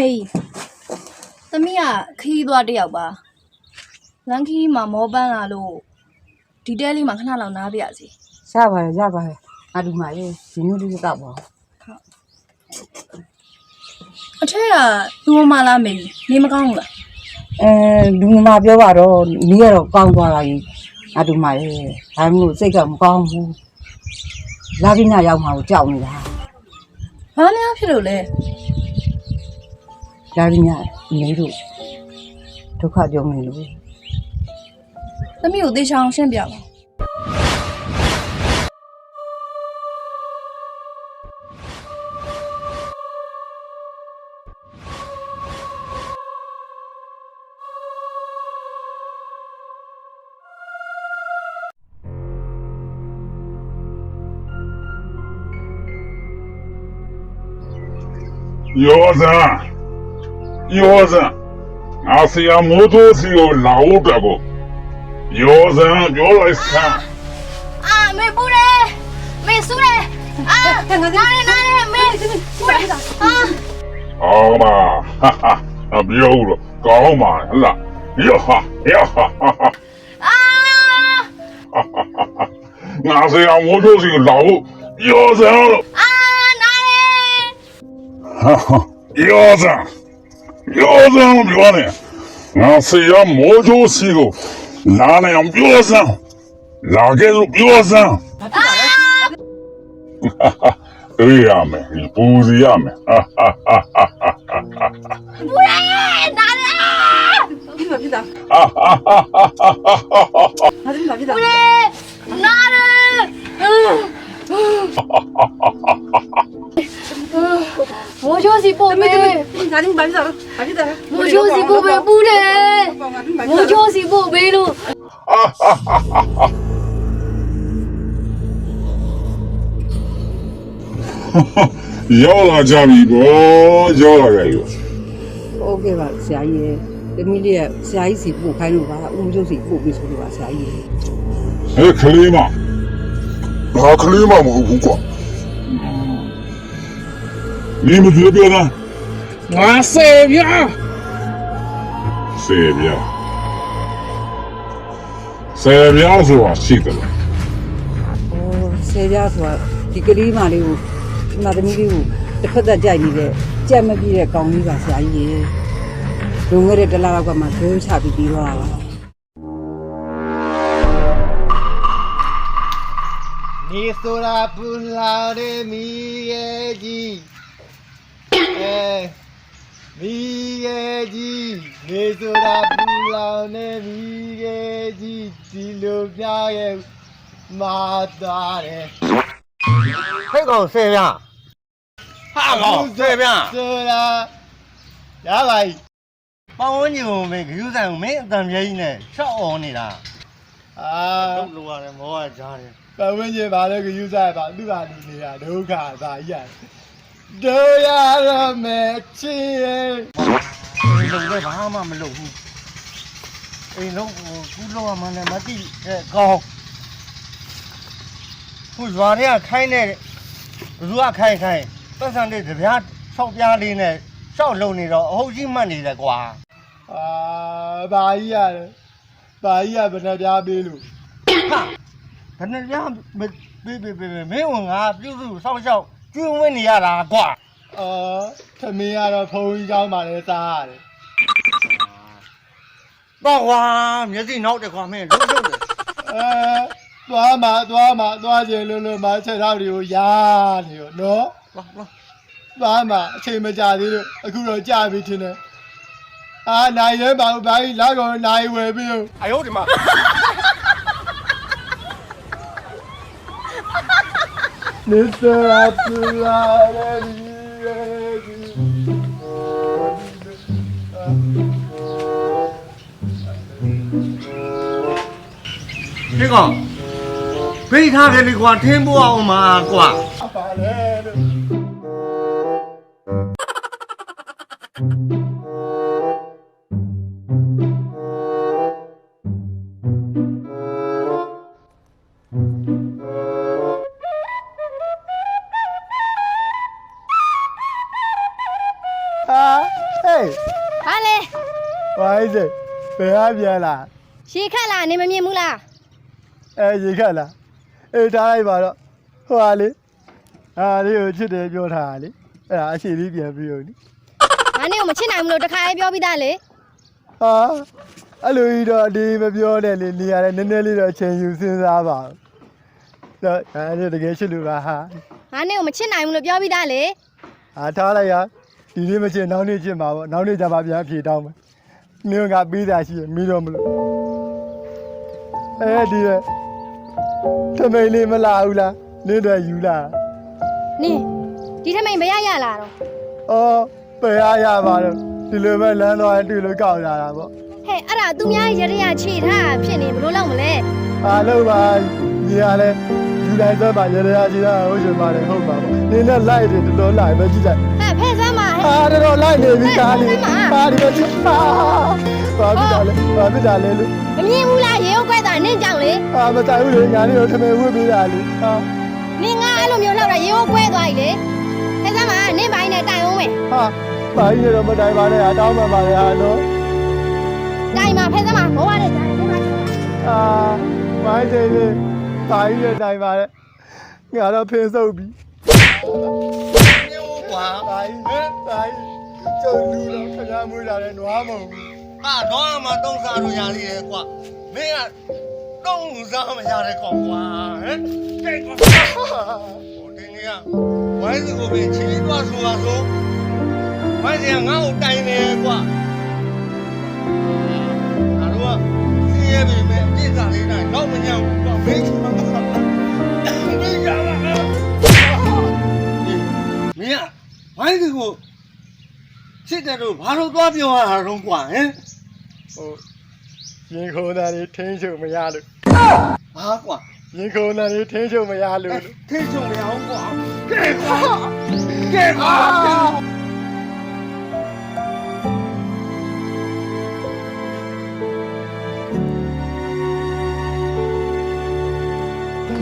မေသမီးကခီးသွားတစ်ယောက်ပါလန်ခီးမှာမောပန်းလာလို့ဒီတဲလေးမှာခဏလောက်နားပြစီရပါတယ်ရပါတယ်အတူမလေးဒီမျိုးလေးတောက်ပါအထက်ကလူမလားမေနေမကောင်းဘူးလားအဲလူမပြောပါတော့နီးရတော့ကောင်းသွားတာကြီးအတူမလေးဒါမှမဟုတ်စိတ်ကမကောင်းဘူးလာပြီးညရောက်မှာကိုကြောက်နေတာဘာများဖြစ်လို့လဲ လာပြီးညနေတို့ဒုက္ခကြုံနေလို့သမီးကိုသေချာအောင်ရှင်းပြပါယောဇန် ယောဇန်ငါဆရာမိုးတိုးစီကိုလာဖို့အတွက်ကိုယောဇန်ပြောလိုက်စမ်းအာမေပူတယ်မေဆူတယ်အာနားနေနားနေမေပူတယ်အာအောင်ပါဟာဟာအပြောလို့ကောင်းပါဟလားယောဟာယောဟာအာငါဆရာမိုးတိုးစီကိုလာဖို့ယောဇန်လို့အာနားနေဟာဟာယောဇ န်ယောဇန်ပြောနေငါဆရာမိုးတိုးစီကိုလာနေအောင်ပြောစမ်းလာခဲ့လို့ပြောစမ်းအေးရမယ်ပူစီရမယ်ဟာဟာဟာဟာဟာပူတယ်နားနေဖြစ်ပါဖြစ်တာဟာဟာဟာဟာဟာဖြစ်ပါဖြစ်တာနားနေ မိုးချိုးစီပို့မေ ငါတို့ဘာဖြစ်တာဘာဖြစ်တာ မိုးချိုးစီပို့မေပူတယ်မိုးချိုးစီပို့မေလို့ ရောက်လာကြပြီဗောရောက်လာကြပြီ โอเคပါဆရာကြီးရဲ့တမီးလေးကဆရာကြီးစီပို့ခိုင်းလို့ပါဦးကျုပ်စီပို့ပြီးဆိုလို့ပါဆရာကြီးရဲ့ ဟဲ့ကလေးမဘာကလေးမမဟုတ်ဘူးကွာ ဒီမပြောပြလားငါစေပြားဆေးပြဆေးပြဆိုတာရှိတယ်လားဟိုဆယ်ပြားဆိုတာဒီကလေးမလေးကိုဒီမသမီးလေးကိုတစ်ဖက်သက်ကြိုက်နေတဲ့ကြက်မပြည့်တဲ့ကောင်းလေးပါဆရာကြီးရဲ့လွန်ခဲ့တဲ့တစ်လလောက်ကမှဒုချပြီးပြီးသွားတာပါနေဆိုတာပူလာတဲ့မီရဲ့ကြီး အဲမီရဲ့ကြီးနေဆိုတာပူလာတဲ့မီရဲ့ကြီးဒီလိုပြရဲ့မာသားတယ်ဖိတ်ကောင်ဆယ်ပြဟာကောင်ဆယ်ပြဆိုတာရပါပြီပေါင်းဝန်းကျင်ကိုမင်းဂယူးဆိုင်ကိုမင်းအတန်ပြဲကြီးနဲ့ရှောက်အောင်နေတာအာတော့လိုရတယ်မောကကြားတယ်ပတ်ဝန်းကျင်ပါလို့ကယူစားပါသူ့ပါနေနေတာဒုက္ခသာကြီးရတယ် ဒုရရမယ်ချစ်ရဲ့အိမ်လုံးလည်းဘာမှမလုပ်ဘူးအိမ်လုံးကိုကူးလောက်မှလည်းမသိတဲ့ကောင်းခုရွာတွေကခိုင်းတဲ့ဘသူကခိုင်းခိုင်းပတ်စံတဲ့ကြပြားဆောက်ပြားလေးနဲ့ရှောက်လုံနေတော့အဟုတ်ကြီးမှတ်နေတယ်ကွာအာဘာကြီးရတယ်ဘာကြီးရဘယ်နှပြားပေးလို့ဟာဘယ်နဲ့ပြမပေးပေးပေးမင်းကငါပြုစုစောင့်ရှောက် ကျွင်းဝင်နေရတာကွာအော်သမီးကတော့ဖုန်းကြီးเจ้ามาလဲစားရတယ်ပေါ့ကွာမျက်စိနောက်တယ်ကွာမင်းလုံးလုံးတယ်အဲသွားမှာသွားမှာသွားကြလွန်းလွန်းမှာချက်သားတွေကိုရားနေရောနော်လာလာသွားမှာအချိန်မကြာသေးလို့အခုတော့ကြာပြီထင်တယ်အာနိုင်ရဲပါဘာကြီးလာကောင်နိုင်ဝယ်ပြီအယောဒီမှာ Mr. Abdullah ဒီကောင်ဖိထားတယ်လေကွာထင်းပိုးအောင်မှာကွာ Apa le? ဝိုင်းစိဘယ်အားပြန်လာရေခက်လားနေမမြင်ဘူးလားအဲရေခက်လာအေးထားလိုက်ပါတော့ဟိုဟာလေအာလေးကိုချစ်တယ်ပြောထားတာလေအဲ့ဒါအရှိလေးပြန်ပြီးတော့နိငါနေကိုမချစ်နိုင်ဘူးလို့တခါလေးပြောပြီးသားလေဟာအဲ့လိုကြီးတော့ဒီမပြောနဲ့လေနေရတယ်နည်းနည်းလေးတော့အချိန်ယူစဉ်းစားပါဦးတော့အဲ့ဒါတကယ်ချစ်လို့ပါဟာငါနေကိုမချစ်နိုင်ဘူးလို့ပြောပြီးသားလေအာထားလိုက်ရဒီနေ့မချစ်နောက်နေ့ချစ်မှာပေါ့နောက်နေ့ကျမှပြန်ဖြေတောင်းမယ် နင်းကပြီးသားရှိရင်မီးတော့မလို့အဲဒီရထမိန်လေးမလာဘူးလားနင်းတော့ယူလာနင်ဒီထမိန်ဘယ်ရရလာတော့အော်ပယ်ရရပါတော့ဒီလိုပဲလမ်းသွားရင်တွေ့လို့ကောက်လာတာပေါ့ဟဲ့အဲ့ဒါသူများရရခြေထားတာဖြစ်နေဘလို့လောက်မလဲအားလုံးပါညီရလဲယူလိုက်တော့ပါရရကြီးတာဟုတ်ရှင်ပါတယ်ဟုတ်ပါပေါ့နင်းနဲ့လိုက်တယ်တော်တော်လိုက်ပဲကြည့်လိုက်ဟဲ့ဖဲစမ်းပါ ဟဲ့အာတော်တော်လိုက်နေပြီကားလေးဟဲ့ဟဲ့ကားဒီလိုကြည့်ပါဘာဖြစ်တာလဲဘာဖြစ်တာလဲလို့မမြင်ဘူးလားရေဟုတ်ကွဲတာနင့်ကြောင့်လေအာမတိုင်ဘူးလေညာလေးတော့ထမင်းဝှက်ပေးတာလေဟာနင်ငါအဲ့လိုမျိုးလောက်တာရေဟုတ်ကွဲသွားပြီလေဖဲစမ်းပါနင့်ဘိုင်းနဲ့တိုင်အောင်မယ်ဟာဘာကြီးတော့မတိုင်ပါနဲ့အတောင်းမှပါလေဟာနော်တိုင်ပါဖဲစမ်းပါဘောရတဲ့တိုင်နင်ပါအာမိုင်းစိန်လေးဘာကြီးနဲ့တိုင်ပါလေငါတော့ဖင်းဆုပ်ပြီ မျိုးကွာဘာကြီးဟမ်ဘာကြီးကျုံလူတော့ခဏမွေးလာတဲ့နွားမဟုတ်ဘူးဟာတော့မှတုံးစားလို့ရသေးတယ်ကွာမင်းကတုံးစားမရတဲ့ကောင်ကွာဟမ်ကြိတ်ကွာဟိုတင်းကြီးကဝိုင်းစီကိုပဲချီးသွားဆိုပါဆိုဝိုင်းစီကငါ့ကိုတိုင်နေကွာငါတို့ကစီးရဲပြီမဲ့အကျင့်စာလေးတိုင်းတော့မညံ့ဘူးကွာမင်း ဝိုင်းစီကိုစစ်တယ်လို့ဘာလို့သွားပြောရတာတော့ကွာဟမ်ဟိုရင်ခုန်တာတွေထင်းချုပ်မရလို့ဘာကွာရင်ခုန်တာတွေထင်းချုပ်မရလို့လို့ထိချုံမရအောင်ကွာကဲကွာကဲကွာ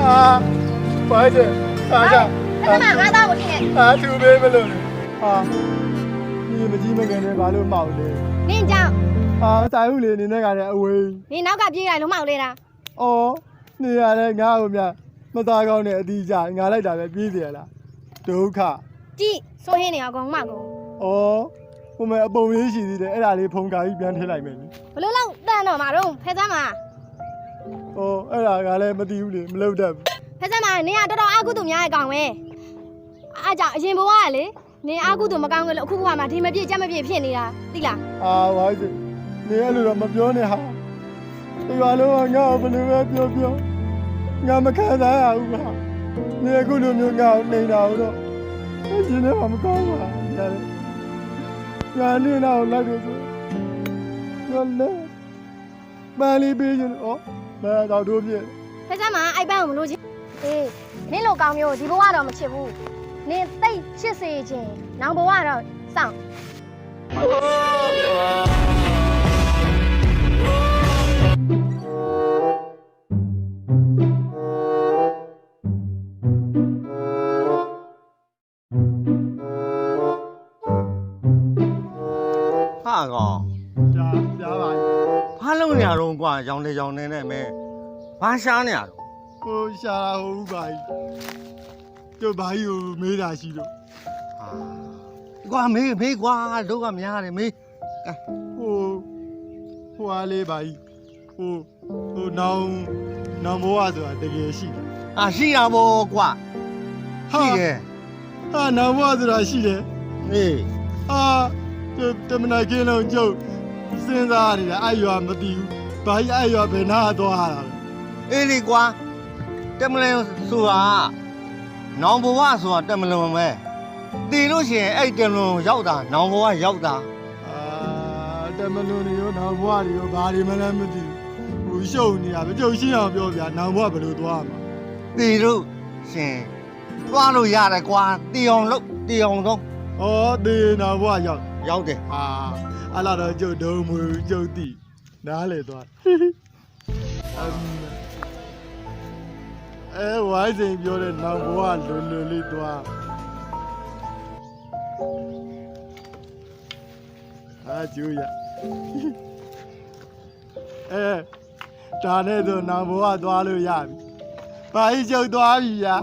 အာဘာကြီးအားကြဖဲစမ်းပါငါသားကိုထင်အာသူပေးမလို့ ဟာဒီမကြီးမငယ်နဲ့ဘာလို့မှောက်လဲနင့်ကြောင့်အာတိုင်ဦးလေနေနဲ့ကလည်းအဝေးနင်နောက်ကပြေးလိုက်လုံးမောက်လေးတာအော်နေရလဲငါ့ကိုမြမသားကောင်းတဲ့အတီးကြငါလိုက်တာပဲပြေးစီရလားဒုက္ခကြည့်ဆိုဟင်းနေအောင်ကောင်မကောင်အော်ဟိုမဲ့အပုံလေးရှိသေးတယ်အဲ့ဒါလေးဖုံကာကြီးပြန်ထည့်လိုက်မယ်နိဘလို့လောက်တန်တော့မှာတော့ဖဲစမ်းပါအော်အဲ့ဒါကလည်းမသိဘူးလေမလုပ်တတ်ဘူးဖက်စက်မနင်ကတော်တော်အာကုသူများရဲ့ကောင်ပဲအားကြောင့်အရင်ဘဝကလေ နင်အာကုသူမကောင်းကြလို့အခုဘဝမှာဒီမပြည့်ကြက်မပြည့်ဖြစ်နေတာသိလားအာဘာကြီးနေအဲ့လိုတော့မပြောနဲ့ဟာဒီဘာလို့ငါ့ကိုဘယ်လိုပဲပြောပြောငါမခံစားရဘူးကွာနေအခုလိုမျိုးငါ့ကိုနေတာတော့အရှင်နဲ့မကောင်းပါညာလေငါနေတော့လိုက်လို့ဆိုရောလေမလီပေးရင်ဩမတော့တို့ပြည့်ဖက်စက်မအိုက်ပန်းကိုမလို့ချင်းအေးနင်လိုကောင်မျိုးဒီဘဝတော့မချစ်ဘူးနင်သိတ်ချစ်စေခြင်း နောင်ဘဝတော့စောင့်ဟာကောင်ကြားကြားပါဘာလုံးနေရတော့ကွာရောင်နေရောင်နေနဲ့မဲဘာရှားနေရတော့ကိုရှာဟုတ်ပါကြီးတို့ဘာကြီးကိုမေးတာရှိတော့ဟာ ကွာမေးမေးကွာတို့ကများတယ်မေးဟိုဟိုအားလေးပါကြီးဟိုဟိုနောင်နောင်ဘဝဆိုတာတကယ်ရှိတယ်အာရှိရမို့ကွာရှိတယ်ဟာနောင်ဘဝဆိုတာရှိတယ်အေးအာတမနာကင်းလုံးကျုပ်စဉ်းစားနေတာအဲ့ရွာမသိဘူးဘာကြီးအဲ့ရွာဘယ်နာသွားတာလဲအေးလေကွာတက်မလဲဆိုတာနောင်ဘဝဆိုတာတက်မလွန်ပဲ တည်လို့ရှိရင်အဲ့တက်မလွန်ရောက်တာနောင်ဘဝရောက်တာအာတမလွန်နေရောနောင်ဘဝတွေရောဘာတွေမှလည်းမသိဘူးဟိုရှုပ်နေတာပဲကျုပ်ရှင်းအောင်ပြောပြနောင်ဘဝဘယ်လိုသွားမှာတည်လို့ရှင်သွားလို့ရတယ်ကွာတည်အောင်လုပ်တည်အောင်တော့ဩတေနောင်ဘဝရောက်ရောက်တယ်အာအလာတော့ကျုပ်ဒုံမူကျုပ်တိနားလေသွားအမ်အဲဝိုင်းစိန်ပြောတဲ့နောင်ဘဝလွန်လွန်လေးသွား အာကျိုးရအဲဒါနဲ့ဆိုနောင်ဘဝသွားလို့ရပြီဘာကြီးကျုပ်သွားပြီဗျာ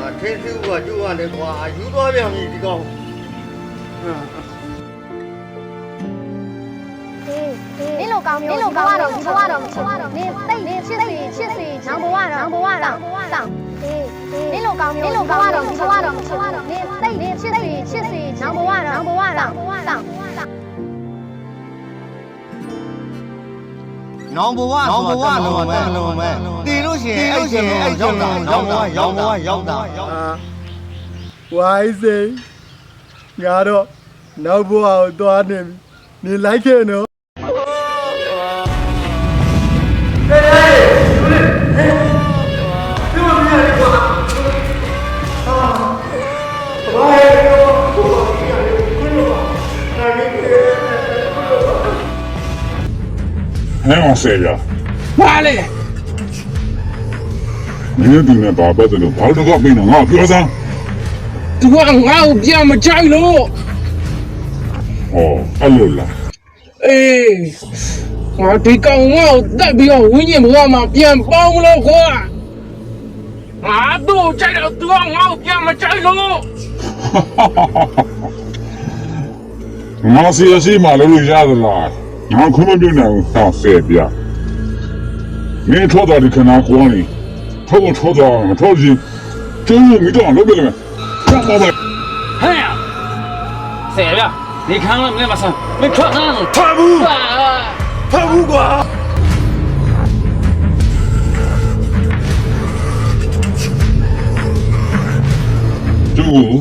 အာထင်းထူးကကျိုးရတ လိုကောင်းမျိုးနင်းလိုကောင်းတော့ဒီဘဝတော့မချစ်ဘူးနင်းတိတ်ချစ်စီချစ်စီနောင်ဘဝတော့နောင်ဘဝတော့တောင်းနင်းလိုကောင်းမျိုးနင်းလိုကောင်းတော့ဒီဘဝတော့မချစ်ဘူးနင်းတိတ်ချစ်စီချစ်စီနောင်ဘဝတော့နောင်ဘဝတော့တောင်းနောင်ဘဝနောင်ဘဝလုံးမဲ့လုံးမဲ့တင်လို့ရှိရင်အဲ့ရှင်အဲ့ရှင်ရောက်တာရောက်ဘဝရောက်တာအာဝိုင်းစိန်ငါတော့နောက်ဘဝကိုသွားနေပြီနေလိုက်ခဲ့နော် ဟဲ့အောင်ဆယ်ပြပါလေမင်းတို့နဲ့ဘာပတ်တယ်လို့ဘာလို့တော့မင်းငါပြောစမ်းသူကငါ့ကိုပြန်မကြိုက်လို့ဟောအဲ့လိုလားအေးငါဒီကောင်ငါ့ကိုတက်ပြီးတော့ဝင်းကျင်ဘဝမှာပြန်ပေါင်းလို့ကွာငါတို့ကြိုက်တော့သူကငါ့ကိုပြန်မကြိုက်လို့ငါစီရစီမလို့ရသလား ငါခုမပြုတ်နိုင်ဘူးဟောဆယ်ပြမင်းထောတော်ဒီခနာကွာနေထောတော်ထောတော်မထောကြီးကျုံးမိတော့လုပ်ပြတယ်ဆက်ပါပဲ ဟဲ့ဆယ်ရ你看了没马上没看上ဖတ်ဘူး 啊 ဖတ်ဘူးကွာ ကျုပ်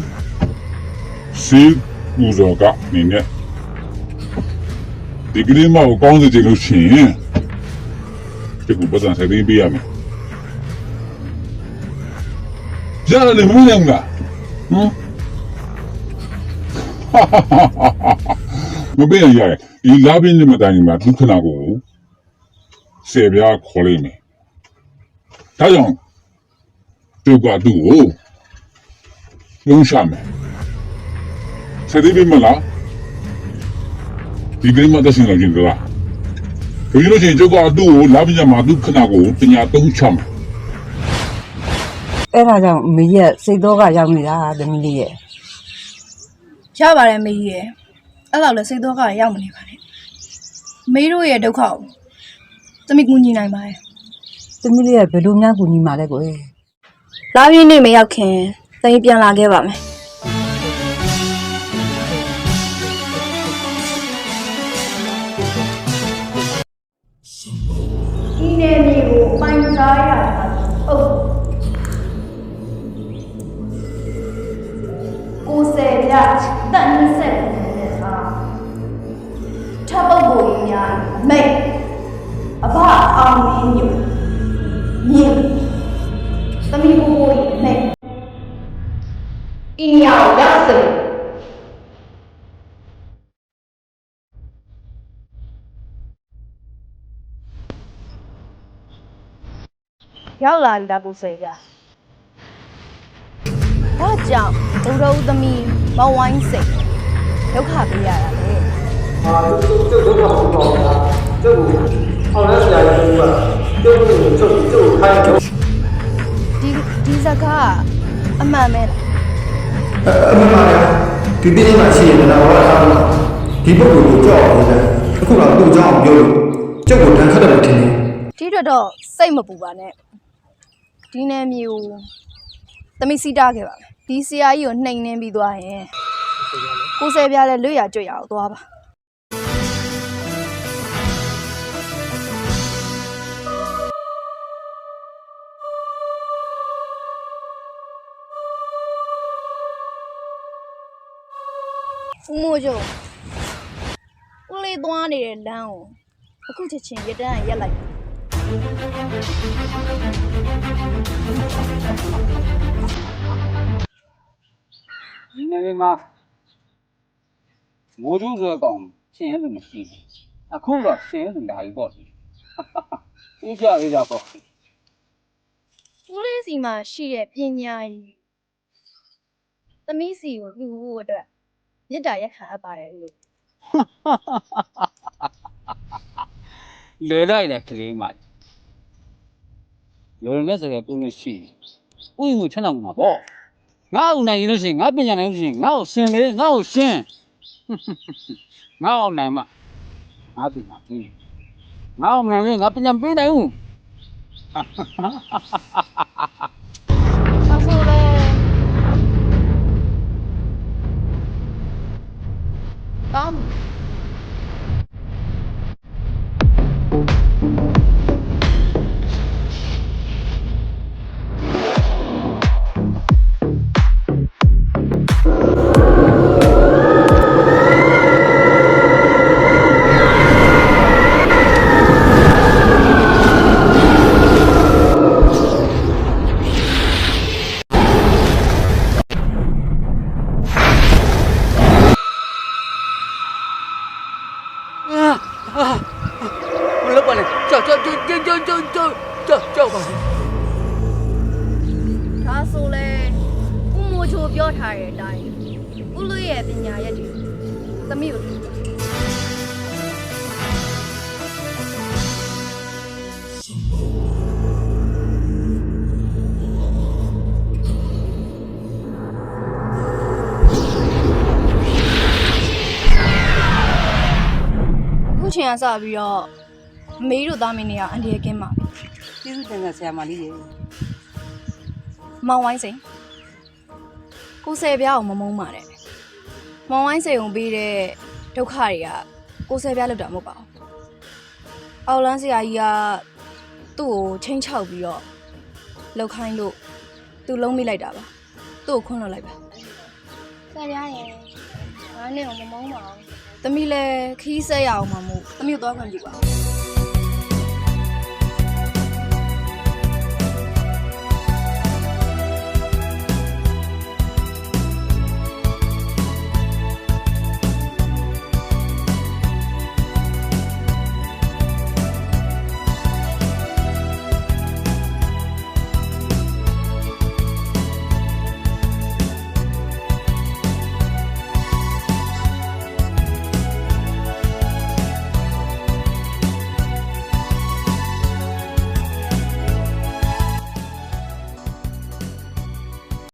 စီဘူဇောကအနေနဲ့ ဒီကလေးမကိုကောင်းစေချင်လို့ရှိရင်ကျုပ်ကပတ်စံဆက်ပြီးပေးရမယ်ကြားတယ်မင်းยังလားဟမ်မပေးရရဒီလာပင်းနဲ့မတိုင်မှာဒုက္ခနာကိုဆေပြားခေါ်လိုက်မယ်ဒါကြောင့်ကျုပ်ကသူ့ကိုလုံးရှာမယ်ဆက်ပြီးပြီမလား ဒီကိစ္စမတရှင်လို့ကျင်တော့ဘယ်လိုချင်းကျုပ်ကသူ့ကိုလာပင်းမှာဒုက္ခနာကိုပညာသုံးချမယ်အဲ့ဒါကြောင့်မေကြီးကစိတ်တော့ကရောက်နေတာသမီးလေးရဲ့ရပါတယ်မေကြီးရယ်အဲ့လောက်လဲစိတ်တော့ကရောက်မနေပါနဲ့မေတို့ရဲ့ဒုက္ခကိုသမီးကူညီနိုင်ပါတယ်သမီးလေးကဘယ်လိုများကူညီမှာလဲကိုယ်လာပြင်းနေမရောက်ခင်သမီးပြန်လာခဲ့ပါမယ် ပို ရောက်လာတာကိုစိတ်ကဒါကြောင့်ဒုရဦးသမီးမဝိုင်းစိတ်ဒုက္ခပေးရတာလေအာသူဒုက္ခကိုပေါ့တာသူ့ကိုအောင်လဲဆရာကြီးကသူ့ကိုသူ့သူ့ခိုင်းတော့ဒီဒီစကားအမှန်ပဲလားအမှန်ပါဒီနေ့မှရှိရင်တော့ဘာသာလို့ဒီပုဂ္ဂိုလ်ကိုကြောက်အောင်လဲအခုတော့သူ့ကြောက်အောင်ပြောလို့ကြောက်ကိုတန်ခတ်တယ်လို့ထင်တယ်ဒီတော့တော့စိတ်မပူပါနဲ့ ဒီနယ်မြေကိုသမီးစီးတားခဲ့ပါမယ်ဒီဆရာကြီးကိုနှိမ်နှင်းပြီးသွားရင်ကိုဆယ်ပြားလဲလွတ်ရကြွရအောင်သွားပါဦးမိုးကျုံဦးလေးသွားနေတဲ့လမ်းကိုအခုချက်ချင်းရတန်းရက်လိုက်ဒီ နေ့မှာမိုးကျူးဆိုတော့ရှင်းရလို့မရှိဘူးအခုတော့ရှင်းရလို့လာပြီပေါ့ဦးကြရကြပေါ့ဦးလေးစီမှာရှိတဲ့ပညာရည်သမီးစီကိုလူဖို့အတွက်မေတ္တာရက်ခံအပ်ပါတယ်လို့လေလိုက်တဲ့ကလေးမ 有人那时候跟我学，我因为听到我骂我，我哪里有得学？我别人哪里有得学？我姓雷，我姓，哈哈，我姓嘛？阿弟阿弟，我姓雷，我别人姓雷哦，哈哈哈哈哈哈。 မလုပ်ပါနဲ့ကြောက်ကြောက်ကြောက်ကြောက်ကြောက်ကြောက်ကြောက်ကြောက်ကြောက်ပါဒါဆိုလဲဦးမိုးချိုပြောထားတဲ့အတိုင်းဦးလေးရဲ့ပညာရက်တွေသမီးကို ခုချိန်ကစပြီးတော့အမေတို့သားမင်းတွေကအန်ဒီရကင်းပါပြီကျေးဇူးတင်တဲ့ဆရာမလေးရေမောင်ဝိုင်းစိန်ကိုဆယ်ပြားကိုမမုန်းပါနဲ့မောင်ဝိုင်းစိန်ကိုပေးတဲ့ဒုက္ခတွေကကိုဆယ်ပြားလောက်တာမဟုတ်ပါဘူးအောက်လန်းဆရာကြီးကသူ့ကိုချင်းချောက်ပြီးတော့လောက်ခိုင်းလို့သူလုံးမိလိုက်တာပါသူ့ကိုခွန်းလွတ်လိုက်ပါဆယ်ပြားရင်ငါနဲ့ကိုမမုန်းပါဘူး သမီးလည်းခီးဆက်ရအောင်မမို့သမီးကိုသွားခွင့်ပြုပါ